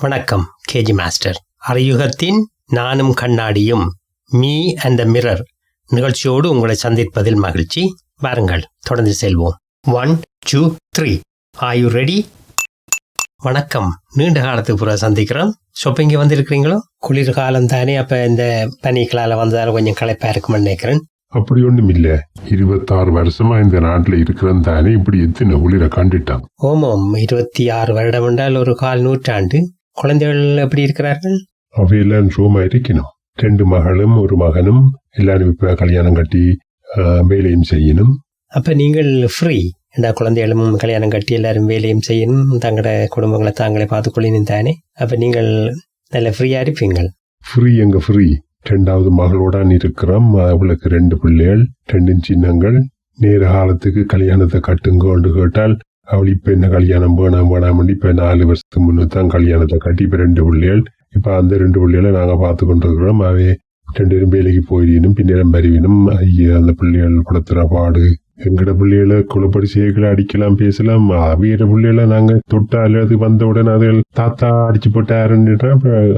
வணக்கம் KG master. அரையுகத்தின் நானும் கண்ணாடியும் மீ அண்ட் மிரர் நிகழ்ச்சியோடு உங்களை சந்திப்பதில் மகிழ்ச்சி. வாருங்கள் தொடர்ந்து செல்வோம். One two three are you ready வணக்கம் நீண்ட காலத்துக்கு பிறகு சந்திக்கிறோம். ஷாப்பிங்க வந்திருக்கிறீங்களோ? குளிர் காலம் தானே அப்ப இந்த பனிக்களால வந்ததால கொஞ்சம் களைப்பா இருக்கும்னு நினைக்கிறேன். அப்படி ஒண்ணும் இல்ல இருபத்தாறு வருஷமா இந்த நாட்டுல இருக்கிறேன் தானே இப்படி எத்தனை குளிர கண்டுட்டான் ஓமோம் இருபத்தி ஆறு வருடம் என்றால் ஒரு கால் நூற்றாண்டு. குழந்தைகள் எப்படி இருக்கிறார்கள்? அவையெல்லாம் சுகமா இருக்கணும். ரெண்டு மகளும் ஒரு மகனும் எல்லாரும் இப்ப கல்யாணம் கட்டி வேலையும் செய்யணும். அப்ப நீங்கள் ஃப்ரீ இந்த குழந்தைகளும் கல்யாணம் கட்டி எல்லாரும் வேலையும் செய்யணும். தங்களோட குடும்பங்களை தாங்களே பார்த்துக்கொள்ளணும் தானே? அப்ப நீங்கள் நல்ல ஃப்ரீயா இருப்பீங்கள். ஃப்ரீ எங்க ஃப்ரீ ரெண்டாவது மகளோடான் இருக்கிறோம் அவளுக்கு ரெண்டு பிள்ளைகள் ரெண்டு சின்னங்கள். நேர காலத்துக்கு கல்யாணத்தை கட்டுங்கோன்னு கேட்டால் அவள் இப்போ என்ன கல்யாணம் வேணாம் வேணாம் இப்போ நாலு வருஷத்துக்கு முன்னே தான் கல்யாணத்தை கட்டி இப்போ ரெண்டு பிள்ளைகள். இப்போ அந்த ரெண்டு பிள்ளைகளை நாங்கள் பார்த்து கொண்டிருக்கிறோம் அவை ரெண்டு பேரும் வேலைக்கு போயிடணும் பின்னேரம் பருவினும் ஐயா அந்த பிள்ளைகள் கொடுத்துற பாடு. எங்கட பிள்ளைகளை குளப்படி செய்யகளை அடிக்கலாம் பேசலாம். அவையிட பிள்ளைகளை நாங்கள் தொட்டா அல்லது வந்த உடனே அதுகள் தாத்தா அடிச்சு போட்டாருன்னுட்டா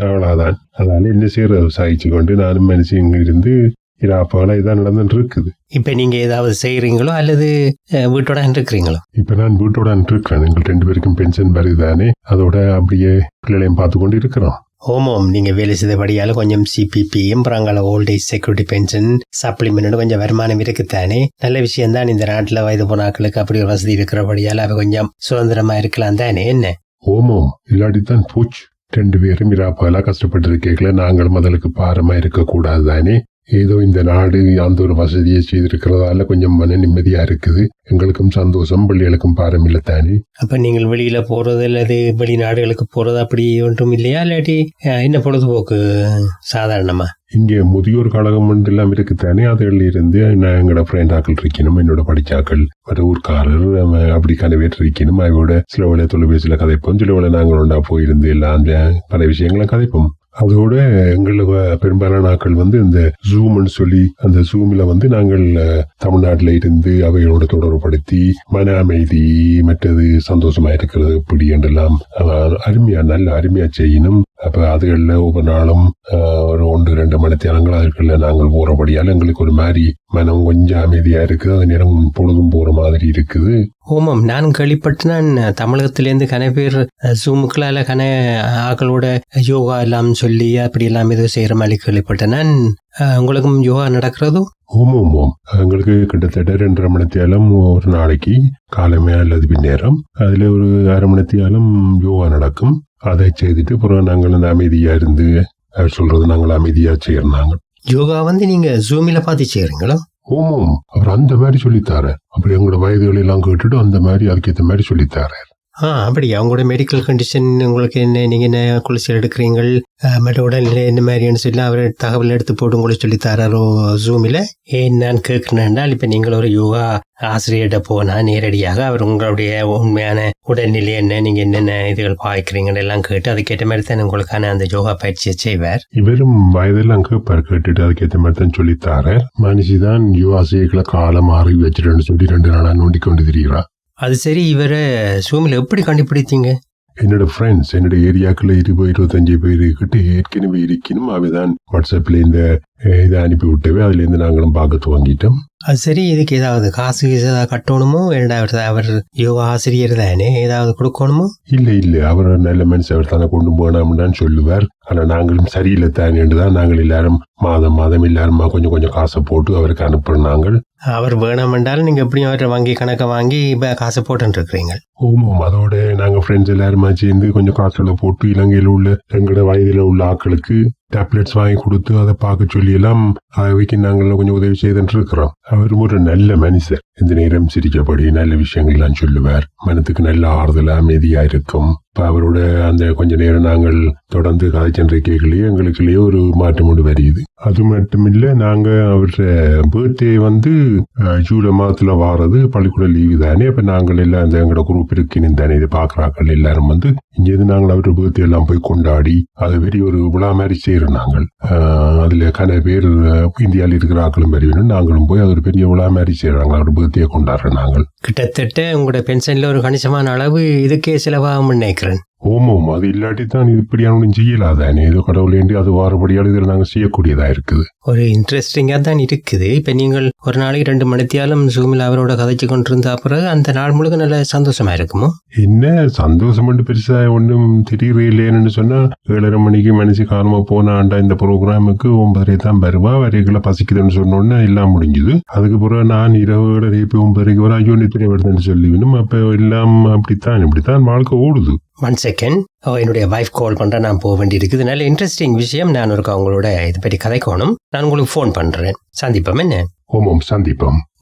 அவ்வளோதான் அதனால என்ன செய்யறது? சகிச்சு கொண்டு நானும் மனுஷன் இருந்து இராப்பால இதான் நடந்துட்டு இருக்குது இப்ப நீங்க ஏதாவது செய்யறீங்களோ அல்லது வீட்டோட இருக்கிறீங்களோ இப்ப நான் வீட்டோட இருக்கிறேன் எங்கள் ரெண்டு பேருக்கும் பென்ஷன் வருதுதானே அதோட அப்படியே பிள்ளைகளையும் பார்த்து கொண்டு இருக்கிறோம் ஓமோம் நீங்க வேலை செய்தபடியால கொஞ்சம் சிபிபியும் அப்புறம் ஓல்டேஜ் செக்யூரிட்டி பென்ஷன் சப்ளிமெண்ட் கொஞ்சம் வருமானம் இருக்குத்தானே? நல்ல விஷயம் தான் இந்த நாட்டுல வயது போனாக்களுக்கு அப்படி ஒரு வசதி இருக்கிறபடியால அவ கொஞ்சம் சுதந்திரமா இருக்கலாம் தானே என்ன? ஓமம் இல்லாட்டித்தான் போச்சு. ரெண்டு பேரும் இராப்பாலா கஷ்டப்பட்டு இருக்கேக்கல நாங்கள் முதலுக்கு பாரமா இருக்க கூடாது தானே? ஏதோ இந்த நாடு அந்த ஒரு வசதியை செய்திருக்கிறதால கொஞ்சம் மன நிம்மதியா இருக்குது. எங்களுக்கும் சந்தோஷம் பிள்ளைகளுக்கும் பாரம் இல்லை தானே. அப்ப நீங்கள் வெளியில போறது அல்லது வெளிநாடுகளுக்கு போறது அப்படி ஒன்றும் இல்லையா? இல்லாட்டி என்ன பொழுதுபோக்கு சாதாரணமா? இங்கே முதியோர் கழகம் எல்லாம் இருக்குத்தானே அதில் இருந்து நான் எங்களோட ஃப்ரெண்டாக்கள் இருக்கணும் என்னோட படிச்சாக்கள் ஒரு ஊர்க்காரர் அப்படி கனவேற்று இருக்கணும் அவையோட சில வேலை தொலைபேசியில கதைப்போம் சில வேலை நாங்கள் ஒன்றா போயிருந்து எல்லாம் பல விஷயங்களை கதைப்போம். அதோட எங்களோட பெரும்பாலான ஆக்கள் வந்து இந்த ஜூம்னு சொல்லி அந்த ஜூம்ல வந்து நாங்கள் தமிழ்நாட்டில் இருந்து அவைகளோடு தொடர்புபடுத்தி மன அமைதி மற்றது சந்தோஷமா இருக்கிறது இப்படி என்றெல்லாம் அருமையாக அருமையா நல்ல அருமையா செய்யணும் அப்போ அதுகளில் ஒவ்வொரு நாளும் ஒரு ஒன்று ரெண்டு மணி நேரங்கள் அதுக்குள்ள நாங்கள் போகிறபடியால் எங்களுக்கு ஒரு மாதிரி மனம் கொஞ்சம் அமைதியாக இருக்குது. அது நேரம் பொழுதும் போகிற மாதிரி இருக்குது. ஓமாம் நான் கேள்விப்பட்டேன் தமிழகத்திலேருந்து கன பேர் ஜூமுக்களால் கன ஆக்களோட யோகா எல்லாம் சொல்லி அப்படி எல்லாம் ஏதோ செய்கிற மாதிரி கேள்விப்பட்டேன் நான் உங்களுக்கும் யோகா நடக்கிறதோ ஓம் ஓம் ஓம் எங்களுக்கு கிட்டத்தட்ட ரெண்டரை மணி ஒரு நாளைக்கு காலமே அல்லது பின்னேரம் அதுல ஒரு அரை மணி யோகா நடக்கும் அதை செய்துட்டு அப்புறம் நாங்கள் அந்த அமைதியா இருந்து அவர் சொல்றது நாங்கள் அமைதியா செய்யறாங்க யோகா வந்து நீங்க ஜூமில பார்த்து செய்யறீங்களோ ஓம் ஓம் அவர் அந்த மாதிரி சொல்லித்தாரு அப்படி எங்களோட வயதுகள் எல்லாம் கேட்டுட்டு அந்த மாதிரி அதுக்கேற்ற மாதிரி சொல்லித்தாரு ஆ அப்படியா. உங்களோட மெடிக்கல் கண்டிஷன் உங்களுக்கு என்ன நீங்கள் என்ன குளிச்சல் எடுக்கிறீங்கள் மற்ற உடல்நிலை என்ன மாதிரின்னு சொல்லி அவர் தகவல் எடுத்து போட்டு உங்களுக்கு சொல்லி தராரோ ஜூமில் ஏன் நான் கேட்கிறேன்டால் இப்போ நீங்கள் ஒரு யோகா ஆசிரியர்கிட்ட போனால் நேரடியாக அவர் உங்களுடைய உண்மையான உடல்நிலை என்ன நீங்கள் என்னென்ன இதுகள் பாய்க்கிறீங்கன்னு எல்லாம் கேட்டு அதுக்கேற்ற மாதிரி தான் உங்களுக்கான அந்த யோகா பயிற்சியை செய்வார். இவரும் வயதெல்லாம் கேட்பார் கேட்டுட்டு அதுக்கேற்ற மாதிரி தான் சொல்லித்தாரு மனுஷி தான் யுவாசிகளை காலம் மாறி வச்சிருன்னு சொல்லி ரெண்டு நாளாக நோண்டி கொண்டு திரிகிறா அது சரி இவரை ஜூமில் எப்படி கண்டுபிடித்தீங்க? என்னோட ஃப்ரெண்ட்ஸ் என்னோட ஏரியாக்குள்ள இருபது இருபத்தஞ்சு பேர் கிட்ட ஏற்கனவே இருக்கணும். அவைதான் வாட்ஸ்அப்ல இந்த இதை அனுப்பி விட்டவே. அதுல இருந்து நாங்களும் பார்க்க துவங்கிட்டோம் அது சரி இதுக்கு ஏதாவது காசு ஏதாவது கட்டணுமோ? இரண்டாவது அவர் யோகா ஆசிரியர் தானே? ஏதாவது கொடுக்கணுமோ? இல்ல இல்ல. அவர் நல்ல மனுஷன் அவர் தானே கொண்டு போனாம்னு சொல்லுவார். ஆனா நாங்களும் சரியில்லை தானேன்னு தான் நாங்கள் எல்லாரும் மாதம் மாதம் எல்லாருமா கொஞ்சம் கொஞ்சம் காசை போட்டு அவருக்கு அனுப்புனாங்க அவர் வேணாமென்றாலும் நீங்க எப்படியும் அவர்கிட்ட வங்கி கணக்கை வாங்கி இப்ப காசு போட்டுன்னு இருக்கிறீங்க. ஓமோம் அதோட நாங்க ஃப்ரெண்ட்ஸ் எல்லாருமா சேர்ந்து கொஞ்சம் காசுகளை போட்டு இலங்கையில உள்ள எங்களோட வயதுல உள்ள ஆட்களுக்கு டேப்லெட்ஸ் வாங்கி கொடுத்து அதை பார்க்க சொல்லி எல்லாம் அவைக்கு நாங்கள் கொஞ்சம் உதவி செய்துட்டு இருக்கிறோம் அவர் ஒரு நல்ல மனுஷர் இந்த நேரம் சிரிக்கப்படி நல்ல விஷயங்கள்லாம் சொல்லுவார். மனத்துக்கு நல்ல ஆறுதல் அமைதியா இருக்கும். இப்போ அவரோட அந்த கொஞ்ச நேரம் நாங்கள் தொடர்ந்து கதைச்சென்றிருக்கைகளையே எங்களுக்குள்ளேயே ஒரு மாற்றம் ஒன்று வருது அது மட்டும் இல்லை நாங்கள் அவரோட பர்த்டே வந்து ஜூலை மாதத்தில் வாரது பள்ளிக்கூட லீவு தானே. இப்போ நாங்கள் எல்லாம் அந்த எங்களோட குரூப் இருக்குன்னு தானே இதை பார்க்குறாக்கள் எல்லாரும் வந்து. இங்கேருந்து நாங்கள் அவர் பர்த்டே எல்லாம் போய் கொண்டாடி அது பெரிய ஒரு விழா மாதிரி செய்கிறோம் நாங்கள். அதில் கன பேர் இந்தியாவில் இருக்கிற ஆக்களும் பெரியவனும் நாங்களும் போய் அது ஒரு பெரிய விழா மாதிரி செய்கிறாங்க அவர் பர்த்டே கொண்டாடுறோம் நாங்கள். கிட்டத்தட்ட உங்களோட பென்ஷனில் ஒரு கணிசமான அளவு இதுக்கே செலவாகும் நினைக்கிறேன். ஓமோம் அது இல்லாட்டி தான் இது இப்படியான செய்யலாதானே ஏதோ கடவுளேண்டி அது வாரபடியால் இதில் நாங்கள் செய்யக்கூடியதா இருக்குது. ஒரு இன்ட்ரெஸ்டிங்காக தான் இருக்குது. இப்போ நீங்கள் ஒரு நாளைக்கு ரெண்டு மணித்தியாலும் ஜூமில் அவரோட கதைச்சு கொண்டிருந்தா பிறகு அந்த நாள் முழுக்க நல்ல சந்தோஷமா இருக்குமோ? என்ன? சந்தோஷம் மட்டும் பெருசா ஒன்றும் திடீர் இல்லைன்னு சொன்னா ஏழரை மணிக்கு மனுஷி காலமா போனாண்டா இந்த ப்ரோக்ராமுக்கு ஒன்பதரை தான் வருவா வரைகளை பசிக்குதுன்னு சொன்னோன்னே எல்லாம் முடிஞ்சுது. அதுக்கு பிறகு நான் இரவு ஏழரை ஒன்பதரைக்கு வர ஐயோ நித்திரை வருதுன்னு சொல்லிவிடும். அப்ப எல்லாம் அப்படித்தான் இப்படித்தான் வாழ்க்கை ஓடுது. ஒன் செகண்ட் oh, என்னுடைய வைஃப் கால் பண்ணுறேன் நான் போக வேண்டியிருக்குது நல்ல இன்ட்ரெஸ்டிங் விஷயம். நான் ஒரு அவங்களோட இதை பற்றி கதைக்கணும். நான் உங்களுக்கு ஃபோன் பண்ணுறேன் சந்திப்போம் என்ன? ஓமம் சந்திப்போம்